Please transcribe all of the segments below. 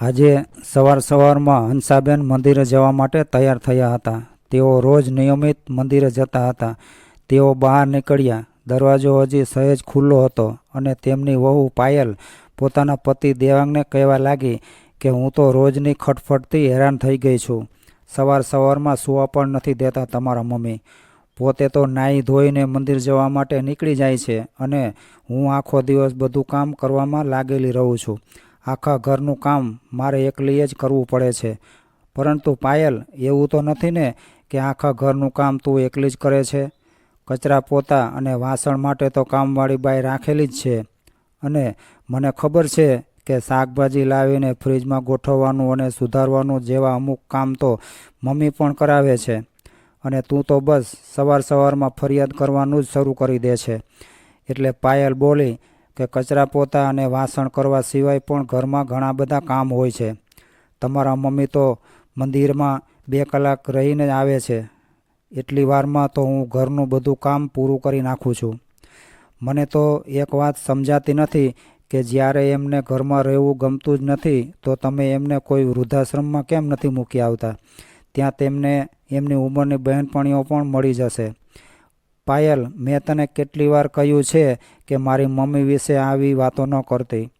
આજે સવાર સવારમાં હંસાબેન મંદિરે જવા માટે તૈયાર થયા હતા. તેઓ રોજ નિયમિત મંદિરે જતા હતા. તેઓ બહાર નીકળ્યા. દરવાજો હજી સહેજ ખુલ્લો હતો અને તેમની વહુ પાયલ પોતાના પતિ દેવાંગને કહેવા લાગી કે હું તો રોજની ખટફટથી હેરાન થઈ ગઈ છું. સવાર સવારમાં સૂવા પણ નથી દેતા તમારા મમ્મી. પોતે તો નાહી ધોઈને મંદિર જવા માટે નીકળી જાય છે અને હું આખો દિવસ બધું કામ કરવામાં લાગેલી રહું છું. આખા ઘરનું કામ મારે એકલીએ જ કરવું પડે છે. પરંતુ પાયલ, એવું તો નથી ને કે આખા ઘરનું કામ તું એકલી જ કરે છે? કચરા પોતા અને વાસણ માટે તો કામવાળી બાઈ રાખેલી જ છે. અને મને ખબર છે કે શાકભાજી લાવીને ફ્રીજમાં ગોઠવવાનું અને સુધારવાનું જેવા અમુક કામ તો મમ્મી પણ કરાવે છે. અને તું તો બસ સવાર સવારમાં ફરિયાદ કરવાનું જ શરૂ કરી દે છે. એટલે પાયલ બોલી કે કચરા પોતા અને વાસણ કરવા સિવાય પણ ઘરમાં ઘણા બધા કામ હોય છે. તમારા મમ્મી તો મંદિરમાં બે કલાક રહીને આવે છે. એટલી વારમાં તો હું ઘરનું બધું કામ પૂરું કરી નાખું છું. મને તો એક વાત સમજાતી નથી કે જ્યારે એમને ઘરમાં રહેવું ગમતું જ નથી, તો તમે એમને કોઈ વૃદ્ધાશ્રમમાં કેમ નથી મૂકી આવતા? ત્યાં તેમને એમની ઉંમરની બહેનપણીઓ પણ મળી જશે. પાયલ, મેં તને કેટલી વાર કહ્યું છે કે મારી મમ્મી વિશે આવી વાતો ન કરતી.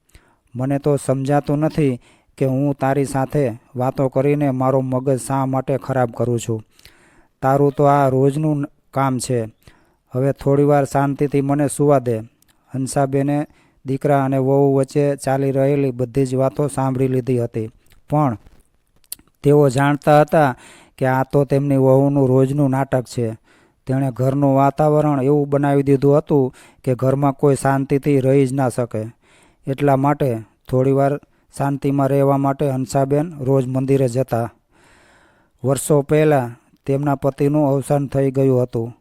મને તો સમજાતું નથી કે હું તારી સાથે વાતો કરીને મારો મગજ શા માટે ખરાબ કરું છું. તારું તો આ રોજનું કામ છે. હવે થોડીવાર શાંતિથી મને સુવા દે. હંસાબેને દીકરા અને વહુ વચ્ચે ચાલી રહેલી બધી જ વાતો સાંભળી લીધી હતી. પણ તેઓ જાણતા હતા કે આ તો તેમની વહુનું રોજનું નાટક છે. તેણે ઘરનું વાતાવરણ એવું બનાવી દીધું હતું કે ઘરમાં કોઈ શાંતિથી રહી જ ના શકે. એટલા માટે થોડીવાર શાંતિમાં રહેવા માટે હંસાબેન રોજ મંદિરે જતા. વર્ષો પહેલાં તેમના પતિનું અવસાન થઈ ગયું હતું.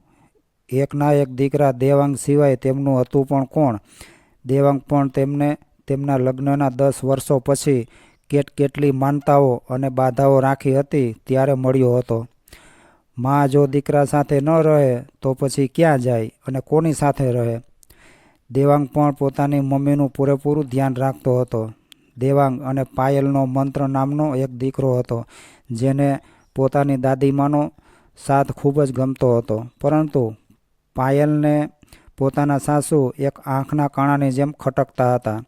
એકના એક દીકરા દેવાંગ સિવાય તેમનું હતું પણ કોણ? દેવાંગ પણ તેમને તેમના લગ્નના દસ વર્ષો પછી કેટ કેટલી માનતાઓ અને બાધાઓ રાખી હતી ત્યારે મળ્યો હતો. મા જો દીકરા સાથે ન રહે, તો પછી ક્યાં જાય અને કોની સાથે રહે? દેવાંગ પણ પોતાની મમ્મીનું પૂરેપૂરું ધ્યાન રાખતો હતો. દેવાંગ અને પાયલનો મંત્ર નામનો એક દીકરો હતો, જેને પોતાની દાદીમાનો સાથ ખૂબ જ ગમતો હતો. પરંતુ પાયલને પોતાના સાસુ એક આંખના કાણાની જેમ ખટકતા હતા.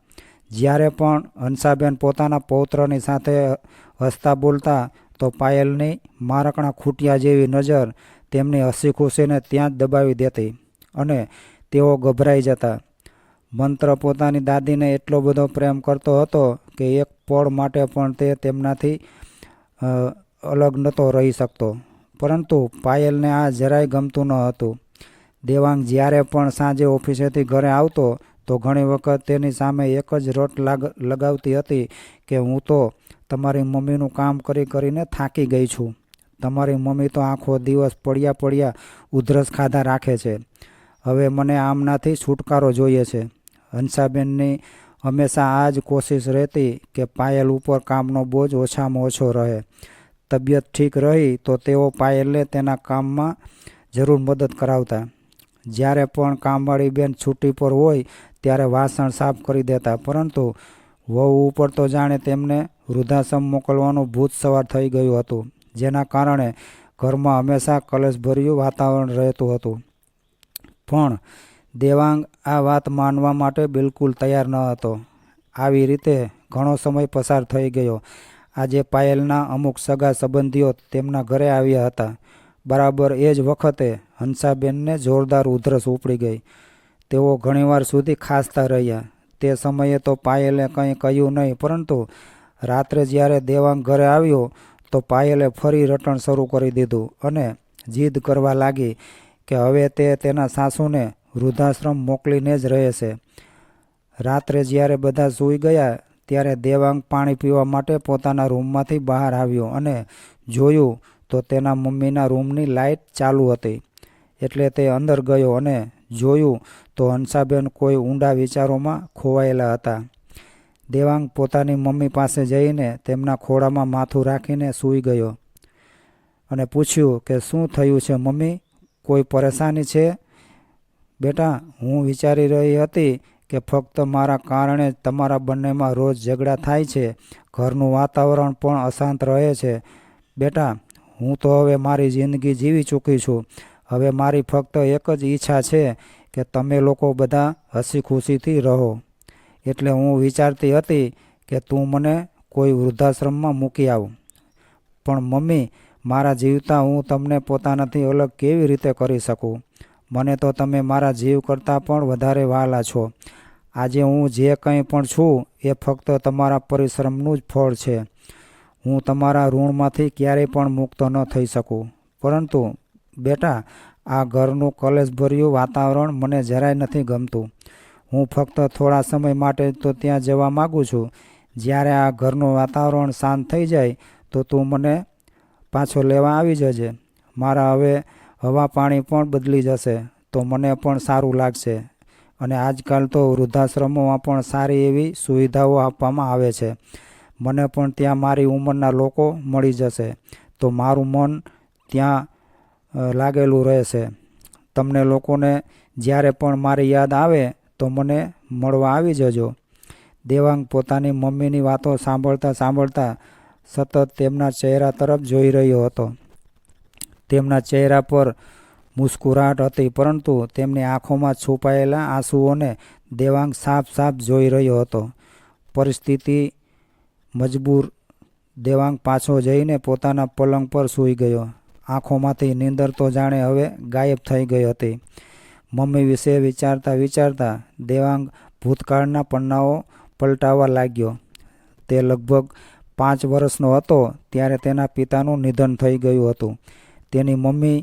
જ્યારે પણ હંસાબેન પોતાના પૌત્રની સાથે હસતા બોલતા તો પાયલની મારકણા ખૂટિયા જેવી નજર તેમની હસી ખુશીને ત્યાં જ દબાવી દેતી અને તેઓ ગભરાઈ જતા. મંત્ર પોતાની દાદીને એટલો બધો પ્રેમ કરતો હતો કે એક પળ માટે પણ તે તેમનાથી અલગ નહોતો રહી શકતો. પરંતુ પાયલને આ જરાય ગમતું ન હતું. દેવાંગ જ્યારે પણ સાંજે ઓફિસેથી ઘરે આવતો તો ઘણી વખત તેની સામે એક જ રટ લાગ, લગાવતી હતી કે હું તો તમારી મમ્મીનું કામ કરી કરીને થાકી ગઈ છું. તમારી મમ્મી તો આખો દિવસ પડ્યા પડ્યા ઉધરસ ખાધા રાખે છે. હવે મને આમનાથી છુટકારો જોઈએ છે. હંસાબેનની હંમેશા આ જ કોશિશ રહેતી કે પાયલ ઉપર કામનો બોજ ઓછામાં ઓછો રહે. તબિયત ઠીક રહી તો તેઓ પાયલને તેના કામમાં જરૂર મદદ કરાવતા. જ્યારે પણ કામવાળી બેન છૂટી પર હોય ત્યારે વાસણ સાફ કરી દેતા. પરંતુ વહુ ઉપર તો જાણે તેમને વૃદ્ધાશ્રમ મોકલવાનું ભૂત સવાર થઈ ગયું હતું, જેના કારણે ઘરમાં હંમેશા કલશભર્યું વાતાવરણ રહેતું હતું. પણ દેવાંગ આ વાત માનવા માટે બિલકુલ તૈયાર ન હતો. આવી રીતે ઘણો સમય પસાર થઈ ગયો. આજે પાયલના અમુક સગા સંબંધીઓ તેમના ઘરે આવ્યા હતા. બરાબર એ જ વખતે હંસાબેનને જોરદાર ઉધરસ ઉપડી ગઈ. તેઓ ઘણીવાર સુધી ખાસતા રહ્યા. તે સમયે તો પાયલે કંઈ કહ્યું નહીં, પરંતુ રાત્રે જ્યારે દેવાંગ ઘરે આવ્યો, તો પાયલે ફરી રટણ શરૂ કરી દીધું અને જીદ કરવા લાગી કે હવે તે તેના સાસુને વૃદ્ધાશ્રમ મોકલીને જ રહે છે રાત્રે જ્યારે બધા સૂઈ ગયા, ત્યારે દેવાંગ પાણી પીવા માટે પોતાના રૂમમાંથી બહાર આવ્યો અને જોયું તો તેના મમ્મીના રૂમની લાઇટ ચાલુ હતી. એટલે તે અંદર ગયો અને જોયું તો હંસાબેન કોઈ ઊંડા વિચારોમાં ખોવાયેલા હતા. દેવાંગ પોતાની મમ્મી પાસે જઈને તેમના ખોળામાં માથું રાખીને સૂઈ ગયો અને પૂછ્યું કે શું થયું છે મમ્મી? કોઈ પરેશાની છે? બેટા, હું વિચારી રહી હતી કે ફક્ત મારા કારણે જ તમારા બંનેમાં રોજ ઝઘડા થાય છે. ઘરનું વાતાવરણ પણ અશાંત રહે છે. બેટા હું તો હવે મારી જિંદગી જીવી ચૂકી છું. હવે મારી ફક્ત એક જ ઈચ્છા છે કે તમે લોકો બધા હસી ખુશીથી રહો. એટલે હું વિચારતી હતી કે તું મને કોઈ વૃદ્ધાશ્રમમાં મૂકી આવ. પણ મમ્મી, મારા જીવતા હું તમને પોતાનાથી અલગ કેવી રીતે કરી શકું? મને તો તમે મારા જીવ કરતાં પણ વધારે વાલા છો. આજે હું જે કંઈ પણ છું એ ફક્ત તમારા પરિશ્રમનું જ ફળ છે. હું તમારા ઋણમાંથી ક્યારેય પણ મુક્ત ન થઈ શકું. પરંતુ, બેટા, આ ઘરનું કલેશભર્યું વાતાવરણ મને જરાય નથી ગમતું. હું ફક્ત થોડા સમય માટે તો ત્યાં જવા માગું છું. જ્યારે આ ઘરનું વાતાવરણ શાંત થઈ જાય, તો તું મને પાછો લેવા આવી જજે. મારા હવે હવા પાણી પણ બદલી જશે, તો મને પણ સારું લાગશે. અને આજકાલ તો વૃદ્ધાશ્રમોમાં પણ સારી એવી સુવિધાઓ આપવામાં આવે છે. મને પણ ત્યાં મારી ઉંમરના લોકો મળી જશે. તો મારું મન ત્યાં લાગેલું રહેશે. તમને લોકોને જ્યારે પણ મારી યાદ આવે તો મને મળવા આવી જજો. દેવાંગ પોતાની મમ્મીની વાતો સાંભળતા સાંભળતા સતત તેમના ચહેરા તરફ જોઈ રહ્યો હતો. તેમના ચહેરા પર મુસ્કુરાહટ હતી, પરંતુ તેમની આંખોમાં છુપાયેલા આંસુઓને દેવાંગ સાફ સાફ જોઈ રહ્યો હતો. પરિસ્થિતિ મજબૂર દેવાંગ પાછો જઈને પોતાના પલંગ પર સૂઈ ગયો. આંખોમાંથી નીંદર તો જાણે હવે ગાયબ થઈ ગઈ હતી. મમ્મી વિશે વિચારતા વિચારતા દેવાંગ ભૂતકાળના પન્નાઓ પલટાવવા લાગ્યો. તે લગભગ પાંચ વર્ષનો હતો ત્યારે તેના પિતાનું નિધન થઈ ગયું હતું. તેની મમ્મી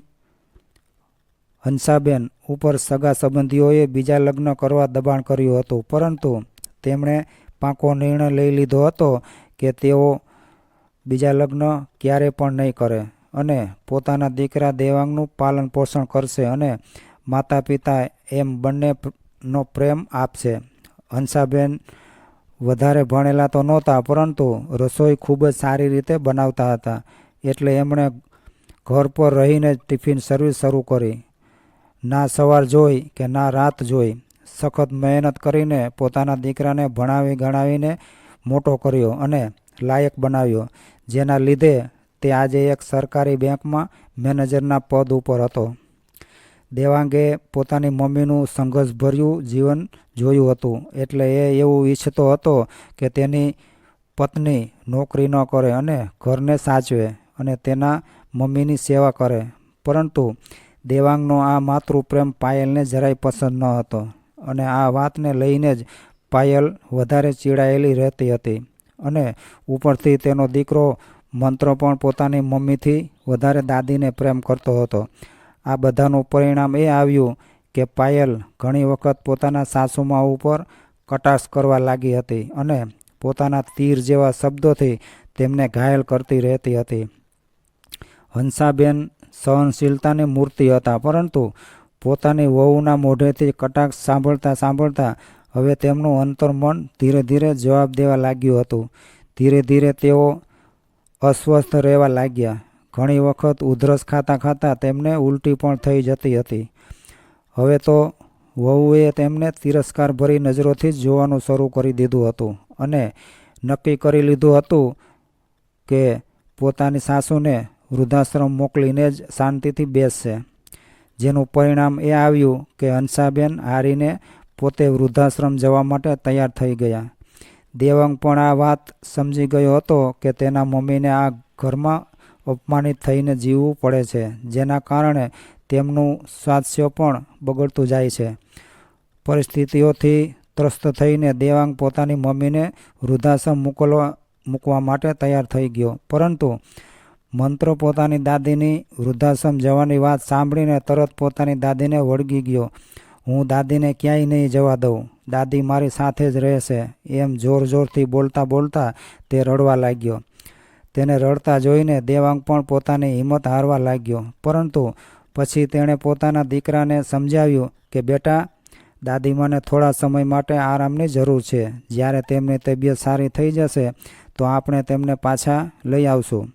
હંસાબેન ઉપર સગા સંબંધીઓએ બીજા લગ્ન કરવા દબાણ કર્યું હતું, પરંતુ તેમણે પાકો નિર્ણય લઈ લીધો હતો કે તેઓ બીજા લગ્ન ક્યારે પણ નહીં કરે અને પોતાના દીકરા દેવાંગનું પાલન પોષણ કરશે અને માતા પિતા એમ બંનેનો પ્રેમ આપશે. હંસાબેન વધારે ભણેલા તો નહોતા, પરંતુ રસોઈ ખૂબ જ સારી રીતે બનાવતા હતા. એટલે એમણે ઘર પર રહીને ટિફિન સર્વિસ શરૂ કરી. ના સવાર જોઈ કે ના રાત જોઈ. સખત મહેનત કરીને પોતાના દીકરાને ભણાવી ગણાવીને મોટો કર્યો અને લાયક બનાવ્યો, જેના લીધે તે આજે એક સરકારી બેંકમાં મેનેજરના પદ ઉપર હતો. દેવાંગે પોતાની મમ્મીનું સંઘર્ષભર્યું જીવન જોયું હતું, એટલે એ એવું ઈચ્છતો હતો કે તેની પત્ની નોકરી ન કરે અને ઘરને સાચવે અને તેના મમ્મીની સેવા કરે. પરંતુ દેવાંગનો આ માતૃપ્રેમ પાયલને જરાય પસંદ ન હતો અને આ વાતને લઈને જ પાયલ વધારે ચીડાયેલી રહેતી હતી અને ઉપરથી તેનો દીકરો મંત્ર પણ પોતાની મમ્મીથી વધારે દાદીને પ્રેમ કરતો હતો. આ બધાનું પરિણામ એ આવ્યું કે પાયલ ઘણી વખત પોતાના સાસુમા ઉપર કટાક્ષ કરવા લાગી હતી અને પોતાના તીર જેવા શબ્દોથી તેમને ઘાયલ કરતી રહેતી હતી. હંસાબેન સહનશીલતાની મૂર્તિ હતા, પરંતુ પોતાની વહુના મોઢેથી કટાક્ષ સાંભળતા સાંભળતા હવે તેમનું અંતર્મન ધીરે ધીરે જવાબ દેવા લાગ્યું હતું. ધીરે ધીરે તેઓ અસ્વસ્થ રહેવા લાગ્યા. ઘણી વખત ઉધરસ ખાતા ખાતા તેમને ઉલટી પણ થઈ જતી હતી. હવે તો વહુએ તેમને તિરસ્કાર ભરી નજરોથી જ જોવાનું શરૂ કરી દીધું હતું અને નક્કી કરી લીધું હતું કે પોતાની સાસુને વૃદ્ધાશ્રમ મોકલીને જ શાંતિથી બેસશે. જેનું પરિણામ એ આવ્યું કે હંસાબેન હારીને પોતે વૃદ્ધાશ્રમ જવા માટે તૈયાર થઈ ગયા. દેવાંગ પણ આ વાત સમજી ગયો હતો કે તેના મમ્મીને આ ઘરમાં અપમાનિત થઈને જીવવું પડે છે, જેના કારણે તેમનું સ્વાસ્થ્ય પણ બગડતું જાય છે. પરિસ્થિતિઓથી ત્રસ્ત થઈને દેવાંગ પોતાની મમ્મીને વૃદ્ધાશ્રમ મોકલવા, મૂકવા માટે તૈયાર થઈ ગયો. પરંતુ મંત્ર પોતાની દાદીની વૃદ્ધાશ્રમ જવાની વાત સાંભળીને તરત પોતાની દાદીને વળગી ગયો. હું દાદીને ક્યાંય નહીં જવા દઉં. દાદી મારી સાથે જ રહેશે. એમ જોર જોરથી બોલતા બોલતા તે રડવા લાગ્યો. તેને રડતા જોઈને દેવાંગ પણ પોતાની હિંમત હારવા લાગ્યો. પરંતુ પછી તેણે પોતાના દીકરાને સમજાવ્યું કે, બેટા, દાદી મને થોડા સમય માટે આરામની જરૂર છે. જ્યારે તેમની તબિયત સારી થઈ જશે, તો આપણે તેમને પાછા લઈ આવશું.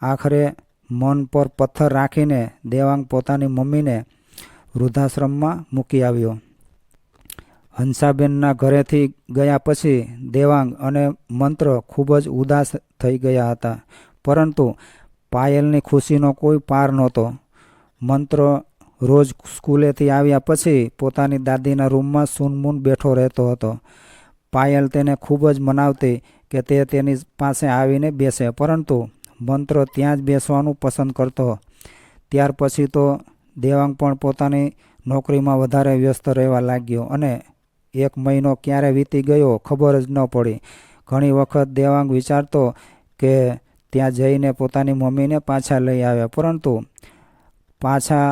આખરે મન પર પથ્થર રાખીને દેવાંગ પોતાની મમ્મીને વૃદ્ધાશ્રમમાં મૂકી આવ્યો. હંસાબેનના ઘરેથી ગયા પછી દેવાંગ અને મંત્ર ખૂબ જ ઉદાસ થઈ ગયા હતા, પરંતુ પાયલની ખુશીનો કોઈ પાર નહોતો. મંત્ર રોજ સ્કૂલેથી આવ્યા પછી પોતાની દાદીના રૂમમાં સુનમૂન બેઠો રહેતો હતો. પાયલ તેને ખૂબ જ મનાવતી કે તે તેની પાસે આવીને બેસે, પરંતુ મંત્ર ત્યાં જ બેસવાનું પસંદ કરતો. ત્યાર પછી તો દેવાંગ પણ પોતાની નોકરીમાં વધારે વ્યસ્ત રહેવા લાગ્યો અને એક મહિનો ક્યારે વીતી ગયો ખબર જ ન પડી. ઘણી વખત દેવાંગ વિચારતો કે ત્યાં જઈને પોતાની મમ્મીને પાછા લઈ આવ્યા, પરંતુ પાછા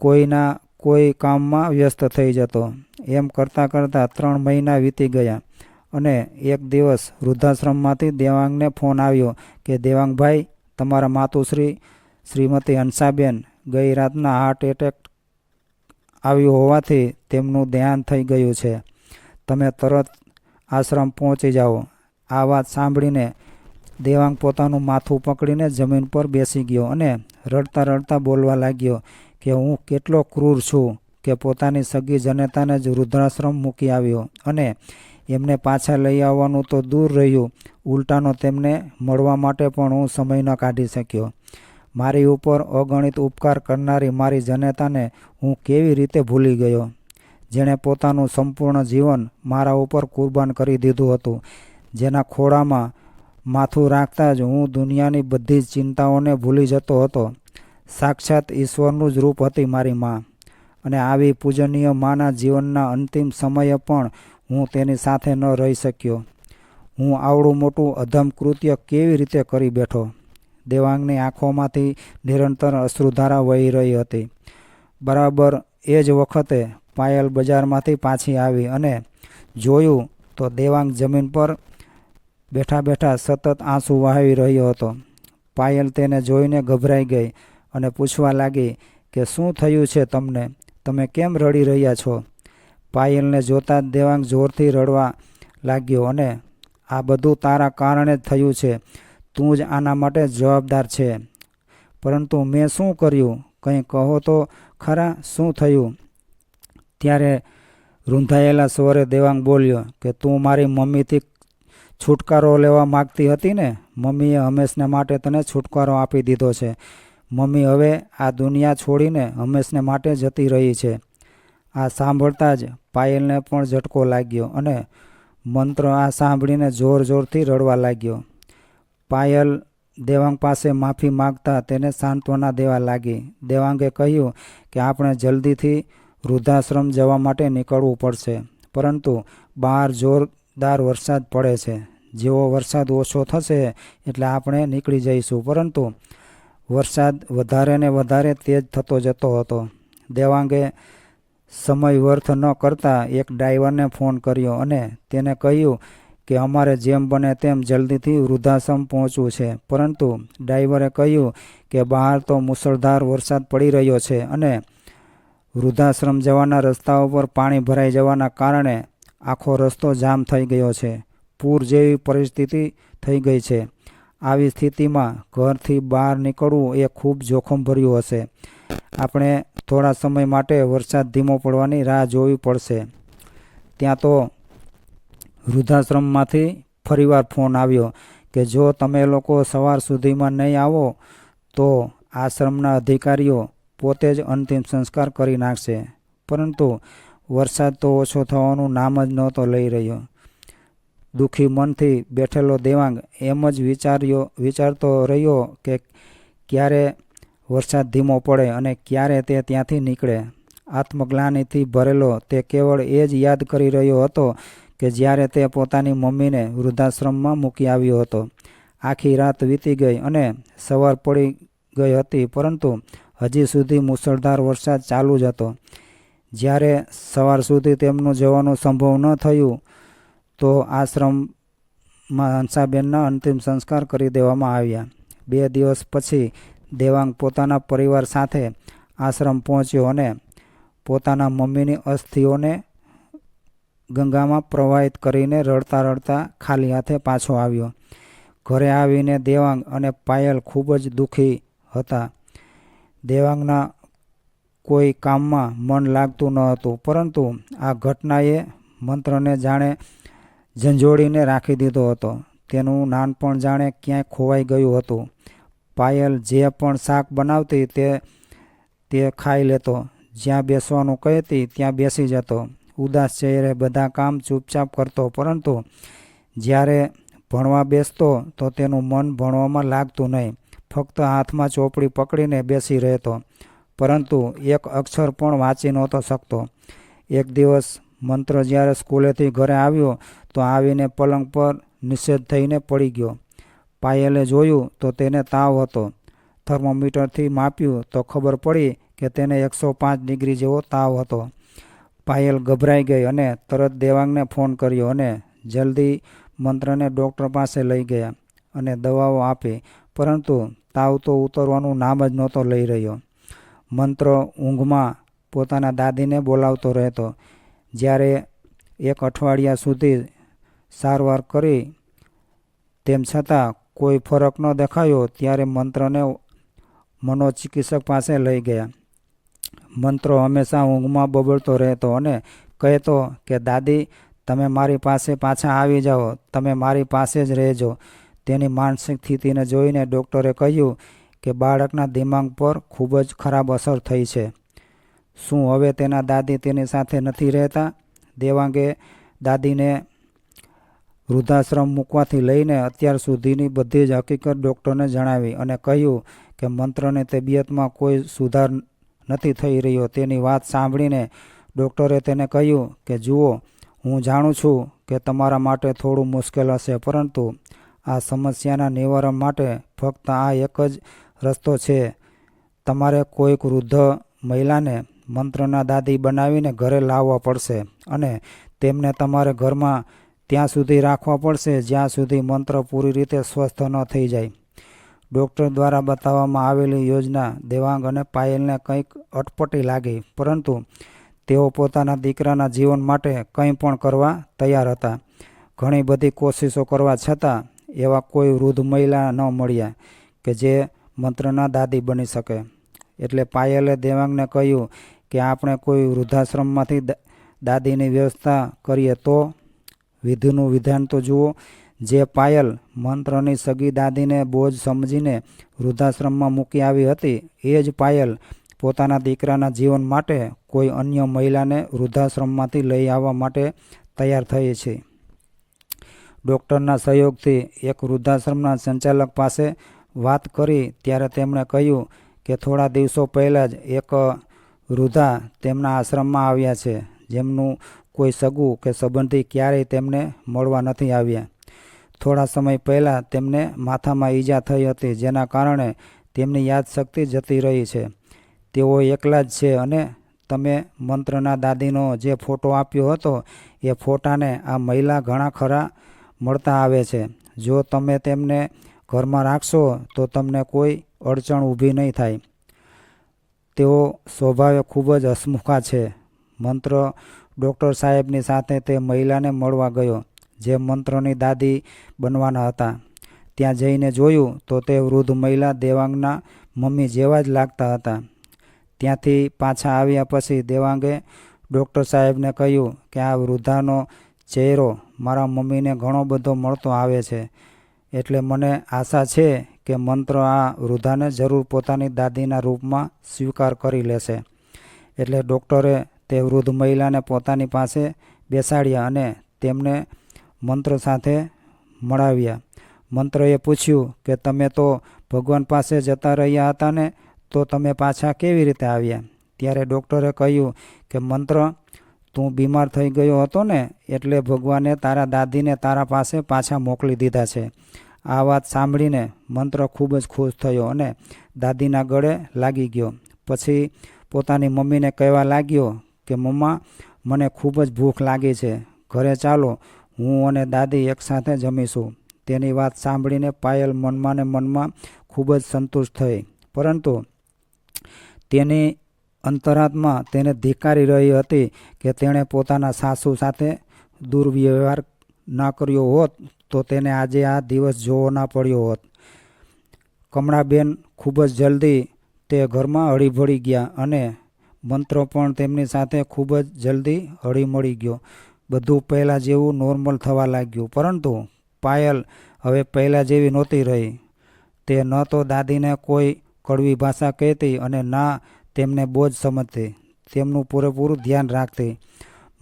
કોઈના કોઈ કામમાં વ્યસ્ત થઈ જતો. એમ કરતાં કરતાં ત્રણ મહિના વીતી ગયા અને એક દિવસ વૃદ્ધાશ્રમમાંથી દેવાંગને ફોન આવ્યો કે, દેવાંગભાઈ, તમારા માતુશ્રી શ્રીમતી હંસાબેન ગઈ રાતના હાર્ટ એટેક આવ્યું હોવાથી તેમનું ધ્યાન થઈ ગયું છે. તમે તરત આશ્રમ પહોંચી જાઓ. આ વાત સાંભળીને દેવાંગ પોતાનું માથું પકડીને જમીન પર બેસી ગયો અને રડતા રડતા બોલવા લાગ્યો કે હું કેટલો ક્રૂર છું કે પોતાની સગી જનતાને જ વૃદ્ધાશ્રમ મૂકી આવ્યો અને એમને પાછા લઈ આવવાનું તો દૂર રહ્યું. ઉલટાનો તેમને મળવા માટે પણ હું સમય ન કાઢી શક્યો. મારી ઉપર અગણિત ઉપકાર કરનારી મારી જનતાને હું કેવી રીતે ભૂલી ગયો? જેણે પોતાનું સંપૂર્ણ જીવન મારા ઉપર કુરબાન કરી દીધું હતું, જેના ખોળામાં માથું રાખતા જ હું દુનિયાની બધી જ ચિંતાઓને ભૂલી જતો હતો. સાક્ષાત ઈશ્વરનું જ રૂપ હતી મારી મા, અને આવી પૂજનીય માના જીવનના અંતિમ સમયે પણ હું તેની સાથે ન રહી શક્યો. હું આવડું મોટું અધમ કૃત્ય કેવી રીતે કરી બેઠો? દેવાંગની આંખોમાંથી નિરંતર અશ્રુધારા વહી રહી હતી. બરાબર એ જ વખતે પાયલ બજારમાંથી પાછી આવી અને જોયું તો દેવાંગ જમીન પર બેઠા બેઠા સતત આંસુ વહાવી રહ્યો હતો. પાયલ તેને જોઈને ગભરાઈ ગઈ અને પૂછવા લાગી કે શું થયું છે તમને? તમે કેમ રડી રહ્યા છો? પાયલને જોતાં જ દેવાંગ જોરથી રડવા લાગ્યો અને આ બધું તારા કારણે જ થયું છે. તું જ આના માટે જવાબદાર છે. પરંતુ મેં શું કર્યું? કંઈ કહો તો ખરા, શું થયું? ત્યારે રૂંધાયેલા સ્વરે દેવાંગ બોલ્યો કે, તું મારી મમ્મીથી છુટકારો લેવા માગતી હતી ને? મમ્મીએ હંમેશને માટે તને છુટકારો આપી દીધો છે. મમ્મી હવે આ દુનિયા છોડીને હંમેશને માટે જતી રહી છે. આ સાંભળતા જ પાયલને પણ ઝટકો લાગ્યો અને મંત્ર આ સાંભળીને જોર જોરથી રડવા લાગ્યો. પાયલ દેવાંગ પાસે માફી માગતા તેને સાંત્વના દેવા લાગી. દેવાંગે કહ્યું કે આપણે જલ્દીથી વૃદ્ધાશ્રમ જવા માટે નીકળવું પડશે, પરંતુ બહાર જોરદાર વરસાદ પડે છે. જેવો વરસાદ ઓછો થશે એટલે આપણે નીકળી જઈશું, પરંતુ વરસાદ વધારે ને વધારે તેજ થતો જતો હતો. દેવાંગે સમય વ્યર્થ ન કરતાં એક ડ્રાઈવરને ફોન કર્યો અને તેને કહ્યું કે અમારે જેમ બને તેમ જલ્દીથી વૃદ્ધાશ્રમ પહોંચવું છે. પરંતુ ડ્રાઈવરે કહ્યું કે બહાર તો મુસળધાર વરસાદ પડી રહ્યો છે અને વૃદ્ધાશ્રમ જવાના રસ્તાઓ પર પાણી ભરાઈ જવાના કારણે આખો રસ્તો જામ થઈ ગયો છે. પૂર જેવી પરિસ્થિતિ થઈ ગઈ છે. આવી સ્થિતિમાં ઘરથી બહાર નીકળવું એ ખૂબ જોખમભર્યું હશે. આપણે થોડા સમય માટે વરસાદ ધીમો પડવાની રાહ જોવી પડશે. ત્યાં તો વૃદ્ધાશ્રમમાંથી ફરીવાર ફોન આવ્યો કે જો તમે લોકો સવાર સુધીમાં નહીં આવો, તો આશ્રમના અધિકારીઓ પોતે જ અંતિમ સંસ્કાર કરી નાખશે. પરંતુ વરસાદ તો ઓછો થવાનું નામ જ નહોતો લઈ રહ્યો. દુઃખી મનથી બેઠેલો દેવાંગ એમ જ વિચાર્યો, વિચારતો રહ્યો કે ક્યારે વરસાદ ધીમો પડે અને ક્યારે તે ત્યાંથી નીકળે. આત્મગ્લાનીથી ભરેલો તે કેવળ એ જ યાદ કરી રહ્યો હતો કે જ્યારે તે પોતાની મમ્મીને વૃદ્ધાશ્રમમાં મૂકી આવ્યો હતો. આખી રાત વીતી ગઈ અને સવાર પડી ગઈ હતી, પરંતુ હજી સુધી મુસળધાર વરસાદ ચાલુ જ હતો. જ્યારે સવાર સુધી તેમનું જવાનું સંભવ ન થયું, તો આશ્રમમાં હંસાબેનના અંતિમ સંસ્કાર કરી દેવામાં આવ્યા. બે દિવસ પછી દેવાંગ પોતાના પરિવાર સાથે આશ્રમ પહોંચ્યો અને પોતાના મમ્મીની અસ્થિઓને ગંગામાં પ્રવાહિત કરીને રડતા રડતા ખાલી હાથે પાછો આવ્યો. ઘરે આવીને દેવાંગ અને પાયલ ખૂબ જ દુઃખી હતા. દેવાંગના કોઈ કામમાં મન લાગતું ન હતું, પરંતુ આ ઘટનાએ મંત્રને જાણે ઝંઝોડીને રાખી દીધો હતો. તેનું નાનપણ જાણે ક્યાંય ખોવાઈ ગયું હતું. પાયલ જે પણ શાક બનાવતી તે તે ખાઈ લેતો. જ્યાં બેસવાનું કહેતી ત્યાં બેસી જતો. ઉદાસ ચહેરે બધા કામ ચૂપચાપ કરતો, પરંતુ જ્યારે ભણવા બેસતો, તો તેનું મન ભણવામાં લાગતું નહીં. ફક્ત હાથમાં ચોપડી પકડીને બેસી રહેતો. પરંતુ એક અક્ષર પણ વાંચી નહોતો શકતો. એક દિવસ મંત્ર જ્યારે સ્કૂલેથી ઘરે આવ્યો, તો આવીને પલંગ પર નિષેધ થઈને પડી ગયો. પાયલે જોયું તો તેને તાવ હતો. થર્મોમીટરથી માપ્યું તો ખબર પડી કે તેને એકસો પાંચ ડિગ્રી જેવો તાવ હતો. પાયલ ગભરાઈ ગઈ અને તરત દેવાંગને ફોન કર્યો અને જલ્દી મંત્રને ડૉક્ટર પાસે લઈ ગયા અને દવાઓ આપી, પરંતુ તાવ તો ઉતરવાનું નામ જ નહોતો લઈ રહ્યો. મંત્ર ઊંઘમાં પોતાના દાદીને બોલાવતો રહેતો. જ્યારે એક અઠવાડિયા સુધી સારવાર કરી, તેમ છતાં કોઈ ફરક ન દેખાયો, ત્યારે મંત્રને મનોચિકિત્સક પાસે લઈ ગયા. મંત્રો હંમેશા ઊંઘમાં બબડતો રહેતો અને કહેતો કે, દાદી, તમે મારી પાસે પાછા આવી જાઓ. તમે મારી પાસે જ રહેજો. તેની માનસિક સ્થિતિને જોઈને ડૉક્ટરે કહ્યું કે, બાળકના દિમાગ પર ખૂબ જ ખરાબ અસર થઈ છે. શું હવે તેના દાદી તેની સાથે નથી રહેતા? દેવાંગે દાદીને વૃદ્ધાશ્રમ મૂકવાથી લઈને અત્યાર સુધીની બધી જ હકીકત ડૉક્ટરને જણાવી અને કહ્યું કે, મંત્રની તબિયતમાં કોઈ સુધાર નથી થઈ રહ્યો તેની વાત સાંભળીને ડૉક્ટરે તેને કહ્યું કે, જુઓ, હું જાણું છું કે તમારા માટે થોડું મુશ્કેલ હશે, પરંતુ આ સમસ્યાના નિવારણ માટે ફક્ત આ એક જ રસ્તો છે. તમારે કોઈક વૃદ્ધ મહિલાને મંત્રના દાદી બનાવીને ઘરે લાવવા પડશે અને તેમને તમારે ઘરમાં ત્યાં સુધી રાખવા પડશે, જ્યાં સુધી મંત્ર પૂરી રીતે સ્વસ્થ ન થઈ જાય. ડૉક્ટર દ્વારા બતાવવામાં આવેલી યોજના, દેવાંગ અને પાયલને કંઈક અટપટી લાગી, પરંતુ તેઓ પોતાના દીકરાના જીવન માટે કંઈ પણ કરવા તૈયાર હતા. ઘણી બધી કોશિશો કરવા છતાં એવા કોઈ વૃદ્ધ મહિલા ન મળ્યા કે જે મંત્રના દાદી બની શકે. એટલે પાયલે દેવાંગને કહ્યું કે આપણે કોઈ વૃદ્ધાશ્રમમાંથી દાદીની વ્યવસ્થા કરીએ તો વિધિનું વિધાન તો જુઓ જે પાયલ મંત્રની સગી દાદીને બોજ સમજીને વૃદ્ધાશ્રમમાં મૂકી આવી હતી, એ જ પાયલ પોતાના દીકરાના જીવન માટે કોઈ અન્ય મહિલાને વૃદ્ધાશ્રમમાંથી લઈ આવવા માટે તૈયાર થઈ છે. ડૉક્ટરના સહયોગથી એક વૃદ્ધાશ્રમના સંચાલક પાસે વાત કરી, ત્યારે તેમણે કહ્યું કે થોડા દિવસો પહેલાં જ એક વૃદ્ધા તેમના આશ્રમમાં આવ્યા છે, જેમનું કોઈ સગું કે સંબંધી ક્યારેય તેમને મળવા નથી આવ્યા. થોડા સમય પહેલાં તેમને માથામાં ઈજા થઈ હતી, જેના કારણે તેમની યાદશક્તિ જતી રહી છે. તેઓ એકલા જ છે અને તમે મંત્રના દાદીનો જે ફોટો આપ્યો હતો, એ ફોટાને આ મહિલા ઘણા ખરા મળતા આવે છે. જો તમે તેમને ઘરમાં રાખશો, તો તમને કોઈ અડચણ ઊભી નહીં થાય. તેઓ સ્વભાવે ખૂબ જ હસમુખા છે. મંત્ર ડૉક્ટર સાહેબની સાથે તે મહિલાને મળવા ગયો. જે મંત્રની દાદી બનવાના હતા. ત્યાં જઈને જોયું તો તે વૃદ્ધ મહિલા દેવાંગના મમ્મી જેવા જ લાગતા હતા. ત્યાંથી પાછા આવ્યા પછી દેવાંગે ડૉક્ટર સાહેબને કહ્યું કે આ વૃદ્ધાનો ચહેરો મારા મમ્મીને ઘણો બધો મળતો આવે છે. એટલે મને આશા છે કે મંત્ર આ વૃદ્ધાને જરૂર પોતાની દાદીના રૂપમાં સ્વીકાર કરી લેશે. એટલે ડૉક્ટરે તે વૃદ્ધ મહિલાને પોતાની પાસે બેસાડ્યા અને તેમને મંત્ર સાથે મળાવ્યા. મંત્રએ પૂછ્યું કે, તમે તો ભગવાન પાસે જતા રહ્યા હતા ને, તો તમે પાછા કેવી રીતે આવ્યા? ત્યારે ડૉક્ટરે કહ્યું કે, મંત્ર, તું બીમાર થઈ ગયો હતો ને, એટલે ભગવાને તારા દાદીને તારા પાસે પાછા મોકલી દીધા છે. આ વાત સાંભળીને મંત્ર ખૂબ જ ખુશ થયો અને દાદીના ગળે લાગી ગયો. પછી પોતાની મમ્મીને કહેવા લાગ્યો કે, મમ્મા, મને ખૂબ જ ભૂખ લાગી છે. ઘરે ચાલો હું અને દાદી એકસાથે જમીશું. તેની વાત સાંભળીને પાયલ મનમાં ને મનમાં ખૂબ જ સંતુષ્ટ થઈ. પરંતુ તેની અંતરાત્મા તેને ધિકારી રહી હતી કે તેણે પોતાના સાસુ સાથે દુર્વ્યવહાર ના કર્યો હોત તો તેને આજે આ દિવસ જોવો ના પડ્યો હોત. કમળાબેન ખૂબ જ જલ્દી તે ઘરમાં હળીભળી ગયા અને મંત્રો પણ તેમની સાથે ખૂબ જ જલ્દી હળીમળી ગયો. બધું પહેલાં જેવું નોર્મલ થવા લાગ્યું. પરંતુ પાયલ હવે પહેલાં જેવી નહોતી રહી. તે ન તો દાદીને કોઈ કડવી ભાષા કહેતી અને ના તેમને બોજ સમજતી. તેમનું પૂરેપૂરું ધ્યાન રાખતી.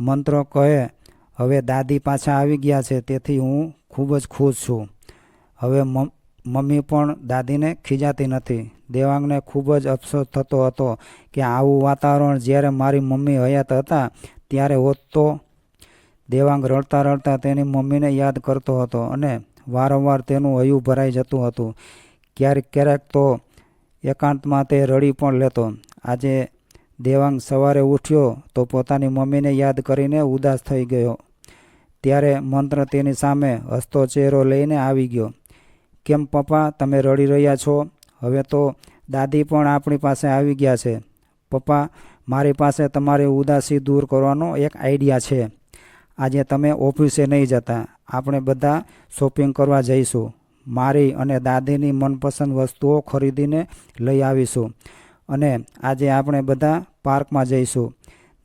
મંત્રો કહે, હવે દાદી પાછા આવી ગયા છે, તેથી હું ખૂબ જ ખુશ છું. હવે મમ- મમ્મી પણ દાદીને ખીજાતી નથી. દેવાંગને ખૂબ જ અફસોસ થતો હતો કે આવું વાતાવરણ જ્યારે મારી મમ્મી હયાત હતા, ત્યારે હોત તો દેવાંગ રડતા રડતા તેની મમ્મીને યાદ કરતો હતો અને વારંવાર તેનું હૈયું ભરાઈ જતું હતું. ક્યારેક ક્યારેક તો એકાંતમાં તે રડી પણ લેતો. આજે દેવાંગ સવારે ઉઠ્યો તો પોતાની મમ્મીને યાદ કરીને ઉદાસ થઈ ગયો. ત્યારે મંત્ર તેની સામે હસતો ચહેરો લઈને આવી ગયો. કેમ પપ્પા, તમે રડી રહ્યા છો? હવે તો દાદી પણ આપણી પાસે આવી ગયા છે. પપ્પા, મારી પાસે તમારી ઉદાસી દૂર કરવાનો એક આઈડિયા છે. આજે તમે ઓફિસે નહીં જતા. આપણે બધા શોપિંગ કરવા જઈશું. મારી અને દાદીની મનપસંદ વસ્તુઓ ખરીદીને લઈ આવીશું. અને આજે આપણે બધા પાર્કમાં જઈશું.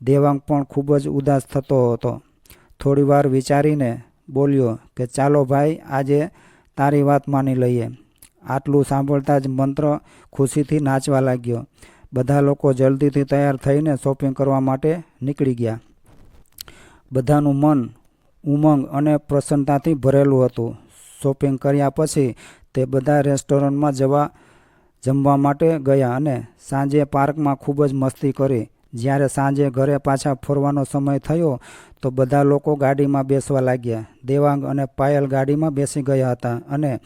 દેવાંગ પણ ખૂબ જ ઉદાસ થતો હતો. થોડીવાર વિચારીને બોલ્યો કે ચાલો ભાઈ, આજે તારી વાત માની લઈએ. આટલું સાંભળતા જ મંત્ર ખુશીથી નાચવા લાગ્યો. બધા લોકો જલ્દીથી તૈયાર થઈને શોપિંગ કરવા માટે નીકળી ગયા. બધાનું મન, ઉમંગ અને પ્રસન્નતાથી ભરેલું હતું. શોપિંગ કર્યા પછી તે બધા રેસ્ટોરન્ટમાં જવા, જમવા માટે ગયા અને સાંજે પાર્કમાં ખૂબ જ મસ્તી કરી. જ્યારે સાંજે ઘરે પાછા ફરવાનો સમય થયો, તો બધા લોકો ગાડીમાં બેસવા લાગ્યા. દેવાંગ અને પાયલ ગાડીમાં બેસી ગયા હતા અને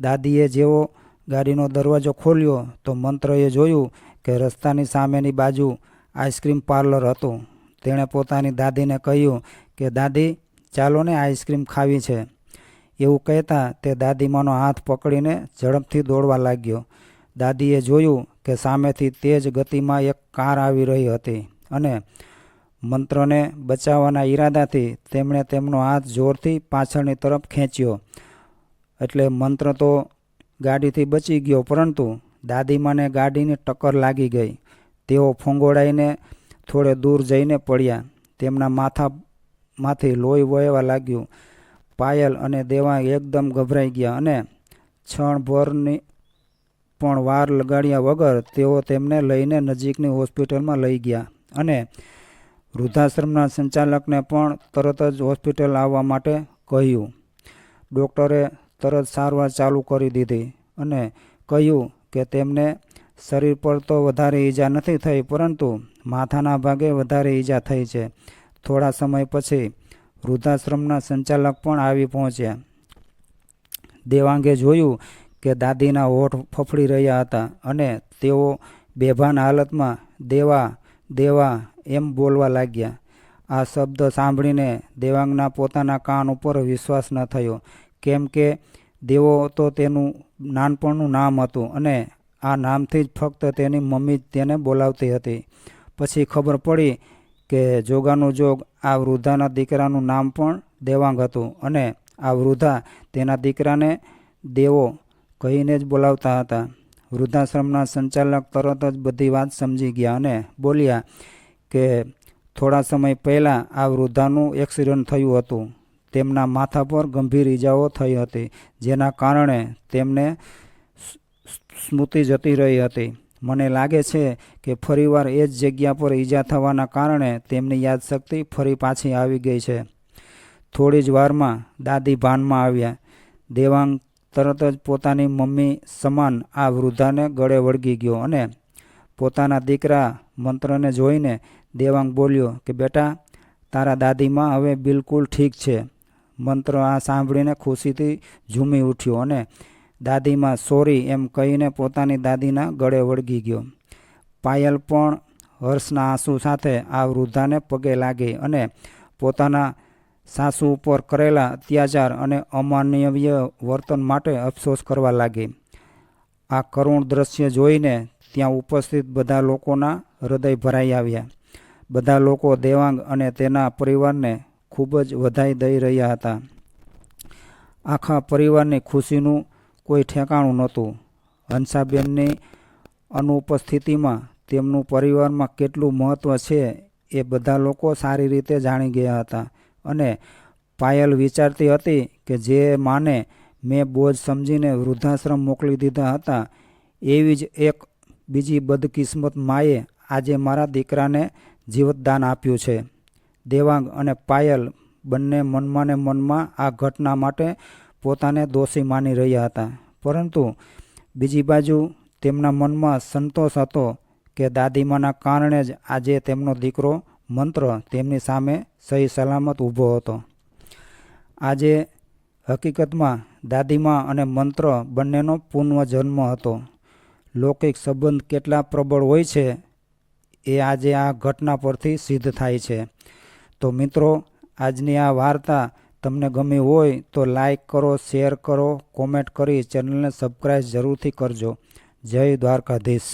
દાદીએ જેવો ગાડીનો દરવાજો ખોલ્યો, તો મંત્રએ જોયું કે રસ્તાની સામેની બાજુ આઈસ્ક્રીમ પાર્લર હતું. તેણે પોતાની દાદીને કહ્યું કે, દાદી, ચાલો ને આઈસ્ક્રીમ ખાવી છે. એવું કહેતા તે દાદીમાનો હાથ પકડીને ઝડપથી દોડવા લાગ્યો. દાદીએ જોયું કે સામેથી તેજ ગતિમાં એક કાર આવી રહી હતી અને મંત્રને બચાવવાના ઈરાદાથી તેમણે તેમનો હાથ જોરથી પાછળની તરફ ખેંચ્યો. એટલે મંત્ર તો ગાડીથી બચી ગયો, પરંતુ દાદીમાને ગાડીની ટક્કર લાગી ગઈ. તેઓ ફંગોળાઈને થોડે દૂર જઈને પડ્યા. તેમના માથામાંથી લોહી વહેવા લાગ્યું. પાયલ અને દેવા એકદમ ગભરાઈ ગયા અને ક્ષણભરની પણ વાર લગાડ્યા વગર તેઓ તેમને લઈને નજીકની હોસ્પિટલમાં લઈ ગયા અને વૃદ્ધાશ્રમના સંચાલકને પણ તરત જ હોસ્પિટલ આવવા માટે કહ્યું. ડૉક્ટરે તરત સારવાર ચાલુ કરી દીધી અને કહ્યું કે તેમને શરીર પર તો વધારે ઈજા નથી થઈ, પરંતુ માથાના ભાગે વધારે ઈજા થઈ છે. થોડા સમય પછી વૃદ્ધાશ્રમના સંચાલક પણ આવી પહોંચ્યા. દેવાંગે જોયું કે દાદીના હોઠ ફફડી રહ્યા હતા અને તેઓ બેભાન હાલતમાં દેવા દેવા એમ બોલવા લાગ્યા. આ શબ્દ સાંભળીને દેવાંગના પોતાના કાન ઉપર વિશ્વાસ ન થયો. કેમ કે દેવો તો તેનું નાનપણનું નામ હતું અને આ નામથી જ ફક્ત તેની મમ્મી જ તેને બોલાવતી હતી. પછી ખબર પડી કે જોગાનું જોગ આ વૃદ્ધાના દીકરાનું નામ પણ દેવાંગ હતું અને આ વૃદ્ધા તેના દીકરાને દેવો કહીને જ બોલાવતા હતા. વૃદ્ધાશ્રમના સંચાલક તરત જ બધી વાત સમજી ગયા અને બોલ્યા કે થોડા સમય પહેલાં આ વૃદ્ધાનું એક્સિડન્ટ થયું હતું. તેમના માથા પર ગંભીર ઈજાઓ થઈ હતી, જેના કારણે તેમને સ્મૃતિ જતી રહી હતી. મને લાગે છે કે ફરીવાર એ જ જગ્યા પર ઈજા થવાના કારણે તેમની યાદશક્તિ ફરી પાછી આવી ગઈ છે. થોડી જ વારમાં દાદી ભાનમાં આવ્યા. દેવાંગ તરત જ પોતાની મમ્મી સમાન આ વૃદ્ધાને ગળે વળગી ગયો અને પોતાના દીકરા મંત્રને જોઈને દેવાંગ બોલ્યો કે, બેટા, તારા દાદીમાં હવે બિલકુલ ઠીક છે. મંત્ર આ સાંભળીને ખુશીથી ઝૂમી ઉઠ્યો અને દાદીમાં સોરી એમ કહીને પોતાની દાદીના ગળે વળગી ગયો. પાયલ પણ હર્ષના આંસુ સાથે આ વૃદ્ધાને પગે લાગી અને પોતાના સાસુ ઉપર કરેલા અત્યાચાર અને અમાનવીય વર્તન માટે અફસોસ કરવા લાગી. આ કરુણ દ્રશ્ય જોઈને ત્યાં ઉપસ્થિત બધા લોકોના હૃદય ભરાઈ આવ્યા. બધા લોકો દેવાંગ અને તેના પરિવારને ખૂબ જ વધાઈ દઈ રહ્યા હતા. આખા પરિવારની ખુશીનું કોઈ ઠેકાણું નહોતું. હંસાબેનની અનુપસ્થિતિમાં તેમનું પરિવારમાં કેટલું મહત્ત્વ છે એ બધા લોકો સારી રીતે જાણી ગયા હતા અને પાયલ વિચારતી હતી કે જે માને મેં બોજ સમજીને વૃદ્ધાશ્રમ મોકલી દીધા હતા, એવી જ એક બીજી બદકિસ્મત માએ આજે મારા દીકરાને જીવતદાન આપ્યું છે. દેવાંગ અને પાયલ બંને મનમાં ને મનમાં આ ઘટના માટે પોતાને દોષી માની રહ્યા હતા. પરંતુ બીજી બાજુ તેમના મનમાં સંતોષ હતો કે દાદીમાના કારણે જ આજે તેમનો દીકરો મંત્ર તેમની સામે સહી સલામત ઊભો હતો. આજે હકીકતમાં દાદીમા અને મંત્ર બંનેનો પુનઃજન્મ હતો. લૌકિક સંબંધ કેટલા પ્રબળ હોય છે એ આજે આ ઘટના પરથી સિદ્ધ થાય છે. તો મિત્રો, આજની આ વાર્તા તમને ગમી હોય તો લાઈક કરો શેર કરો કોમેન્ટ કરી ચેનલને સબસ્ક્રાઈબ જરૂરથી કરજો. જય દ્વારકાધીશ.